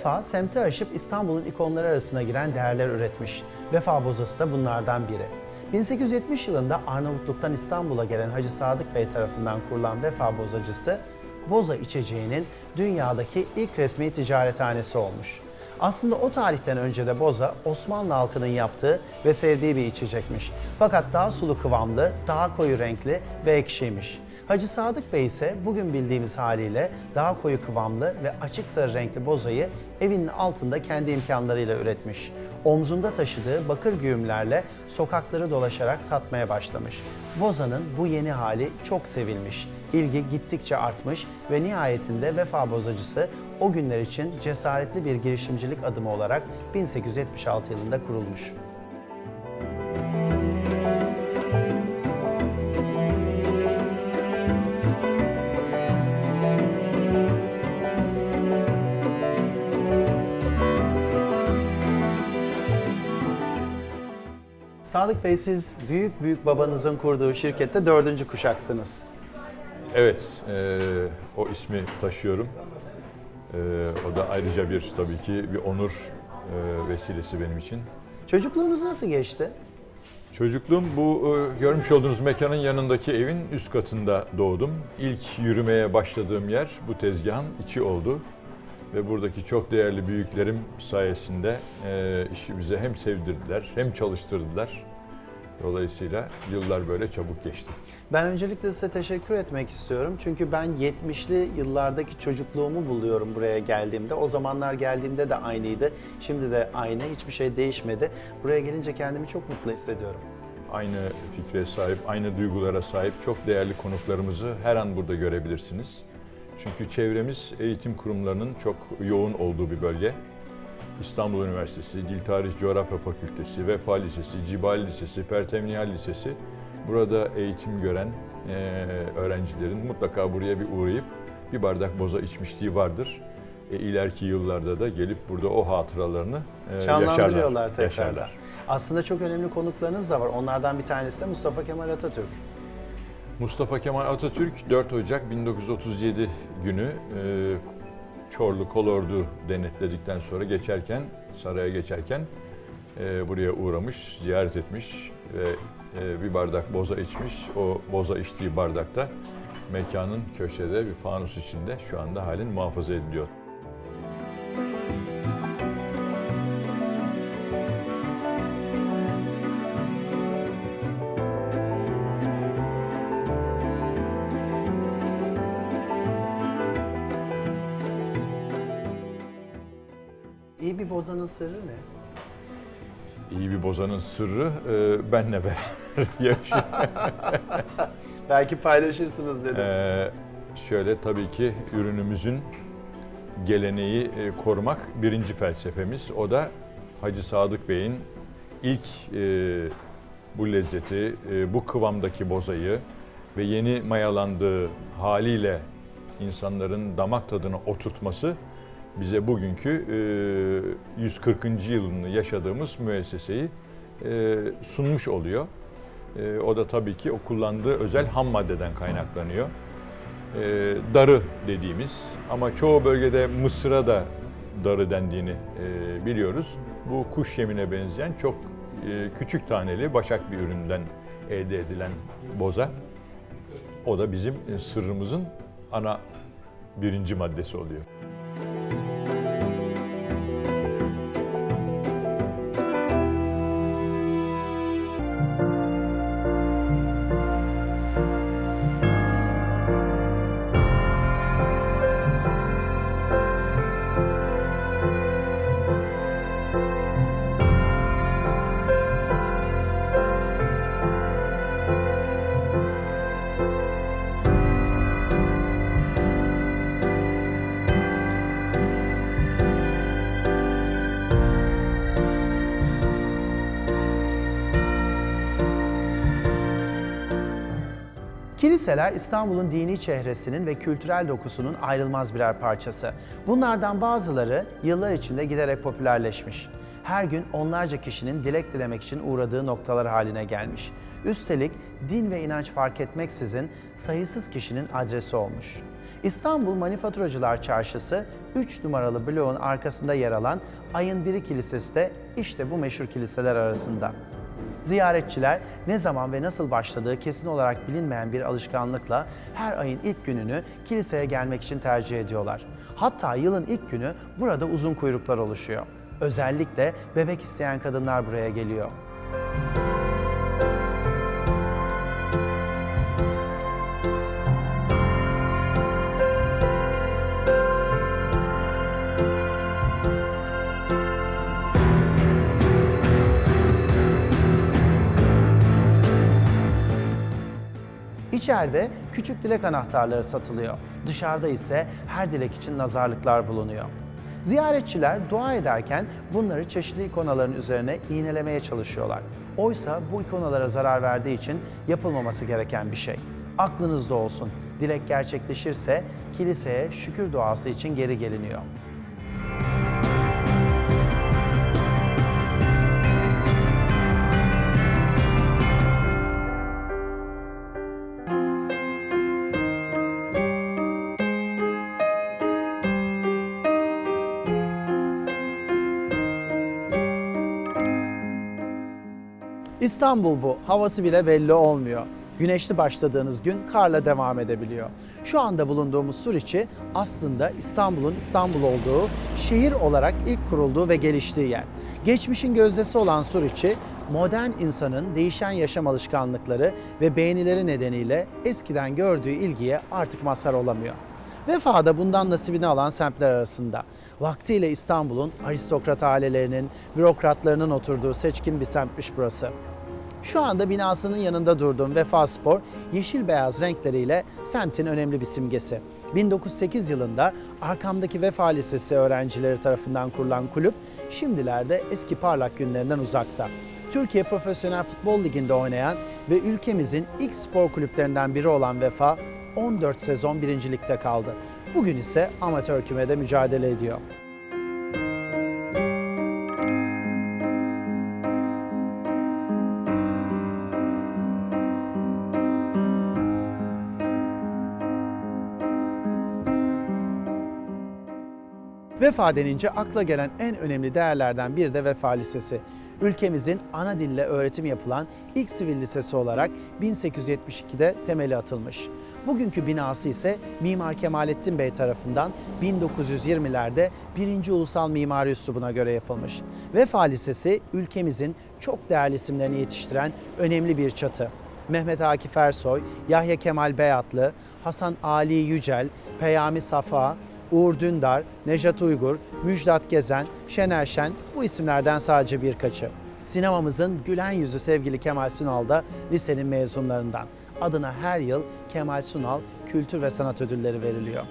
Vefa, semti aşıp İstanbul'un ikonları arasına giren değerler üretmiş. Vefa bozası da bunlardan biri. 1870 yılında Arnavutluk'tan İstanbul'a gelen Hacı Sadık Bey tarafından kurulan Vefa Bozacısı, boza içeceğinin dünyadaki ilk resmi ticarethanesi olmuş. Aslında o tarihten önce de boza Osmanlı halkının yaptığı ve sevdiği bir içecekmiş. Fakat daha sulu kıvamlı, daha koyu renkli ve ekşiymiş. Hacı Sadık Bey ise bugün bildiğimiz haliyle daha koyu kıvamlı ve açık sarı renkli bozayı evinin altında kendi imkanlarıyla üretmiş. Omzunda taşıdığı bakır güğümlerle sokakları dolaşarak satmaya başlamış. Bozanın bu yeni hali çok sevilmiş. İlgi gittikçe artmış ve nihayetinde Vefa Bozacısı o günler için cesaretli bir girişimcilik adımı olarak 1876 yılında kurulmuş. Sadık Bey siz büyük büyük babanızın kurduğu şirkette dördüncü kuşaksınız. Evet, e, o ismi taşıyorum. E, o da ayrıca bir tabii ki bir onur e, vesilesi benim için. Çocukluğunuz nasıl geçti? Çocukluğum bu e, görmüş olduğunuz mekanın yanındaki evin üst katında doğdum. İlk yürümeye başladığım yer bu tezgahın içi oldu. Ve buradaki çok değerli büyüklerim sayesinde e, işi bize hem sevdirdiler hem çalıştırdılar. Dolayısıyla yıllar böyle çabuk geçti. Ben öncelikle size teşekkür etmek istiyorum. Çünkü ben 70'li yıllardaki çocukluğumu buluyorum buraya geldiğimde. O zamanlar geldiğimde de aynıydı. Şimdi de aynı. Hiçbir şey değişmedi. Buraya gelince kendimi çok mutlu hissediyorum. Aynı fikre sahip, aynı duygulara sahip çok değerli konuklarımızı her an burada görebilirsiniz. Çünkü çevremiz eğitim kurumlarının çok yoğun olduğu bir bölge. İstanbul Üniversitesi, Dil Tarih Coğrafya Fakültesi, Vefa Lisesi, Cibali Lisesi, Pertemnihal Lisesi burada eğitim gören eee, öğrencilerin mutlaka buraya bir uğrayıp bir bardak boza içmişliği vardır. E, ileriki yıllarda da gelip burada o hatıralarını e, yaşarlar, tekrardan. yaşarlar. Aslında çok önemli konuklarınız da var. Onlardan bir tanesi de Mustafa Kemal Atatürk. Mustafa Kemal Atatürk 4 Ocak 1937 günü e, Çorlu Kolordu denetledikten sonra geçerken, saraya geçerken e, buraya uğramış, ziyaret etmiş ve e, bir bardak boza içmiş. O boza içtiği bardakta mekanın köşede bir fanus içinde şu anda halen muhafaza ediliyor. Bozanın sırrı ne? İyi bir bozanın sırrı e, benle beraber yaşıyor. Belki paylaşırsınız dedim. Ee, şöyle tabii ki ürünümüzün geleneği e, korumak birinci felsefemiz. O da Hacı Sadık Bey'in ilk e, bu lezzeti, e, bu kıvamdaki bozayı ve yeni mayalandığı haliyle insanların damak tadına oturtması bize bugünkü e, 140. yılını yaşadığımız müesseseyi e, sunmuş oluyor. E, o da tabii ki o kullandığı özel ham maddeden kaynaklanıyor. E, darı dediğimiz ama çoğu bölgede mısıra da darı dendiğini e, biliyoruz. Bu kuş yemine benzeyen çok e, küçük taneli başak bir üründen elde edilen boza. O da bizim e, sırrımızın ana birinci maddesi oluyor. Kiliseler İstanbul'un dini çehresinin ve kültürel dokusunun ayrılmaz birer parçası. Bunlardan bazıları yıllar içinde giderek popülerleşmiş. Her gün onlarca kişinin dilek dilemek için uğradığı noktalar haline gelmiş. Üstelik din ve inanç fark etmeksizin sayısız kişinin adresi olmuş. İstanbul Manifaturacılar Çarşısı 3 numaralı bloğun arkasında yer alan Ayın Biri Kilisesi de işte bu meşhur kiliseler arasında. Ziyaretçiler ne zaman ve nasıl başladığı kesin olarak bilinmeyen bir alışkanlıkla her ayın ilk gününü kiliseye gelmek için tercih ediyorlar. Hatta yılın ilk günü burada uzun kuyruklar oluşuyor. Özellikle bebek isteyen kadınlar buraya geliyor. İçeride küçük dilek anahtarları satılıyor. Dışarıda ise her dilek için nazarlıklar bulunuyor. Ziyaretçiler dua ederken bunları çeşitli ikonaların üzerine iğnelemeye çalışıyorlar. Oysa bu ikonalara zarar verdiği için yapılmaması gereken bir şey. Aklınızda olsun. Dilek gerçekleşirse kiliseye şükür duası için geri geliniyor. İstanbul bu. Havası bile belli olmuyor. Güneşli başladığınız gün karla devam edebiliyor. Şu anda bulunduğumuz Suriçi aslında İstanbul'un İstanbul olduğu, şehir olarak ilk kurulduğu ve geliştiği yer. Geçmişin gözdesi olan Suriçi, modern insanın değişen yaşam alışkanlıkları ve beğenileri nedeniyle eskiden gördüğü ilgiye artık mazhar olamıyor. Vefa da bundan nasibini alan semtler arasında. Vaktiyle İstanbul'un aristokrat ailelerinin, bürokratlarının oturduğu seçkin bir semtmiş burası. Şu anda binasının yanında durduğum Vefa Spor, yeşil beyaz renkleriyle semtin önemli bir simgesi. 1908 yılında arkamdaki Vefa Lisesi öğrencileri tarafından kurulan kulüp, şimdilerde eski parlak günlerinden uzakta. Türkiye Profesyonel Futbol Ligi'nde oynayan ve ülkemizin ilk spor kulüplerinden biri olan Vefa, 14 sezon birincilikte kaldı. Bugün ise amatör kümede mücadele ediyor. Vefa denince akla gelen en önemli değerlerden biri de Vefa Lisesi. Ülkemizin ana dille öğretim yapılan ilk sivil lisesi olarak 1872'de temeli atılmış. Bugünkü binası ise Mimar Kemalettin Bey tarafından 1920'lerde 1. Ulusal Mimari Üslubu'na göre yapılmış. Vefa Lisesi ülkemizin çok değerli isimlerini yetiştiren önemli bir çatı. Mehmet Akif Ersoy, Yahya Kemal Beyatlı, Hasan Ali Yücel, Peyami Safa, Uğur Dündar, Nejat Uygur, Müjdat Gezen, Şener Şen bu isimlerden sadece birkaçı. Sinemamızın gülen yüzü sevgili Kemal Sunal da lisenin mezunlarından. Adına her yıl Kemal Sunal Kültür ve Sanat Ödülleri veriliyor.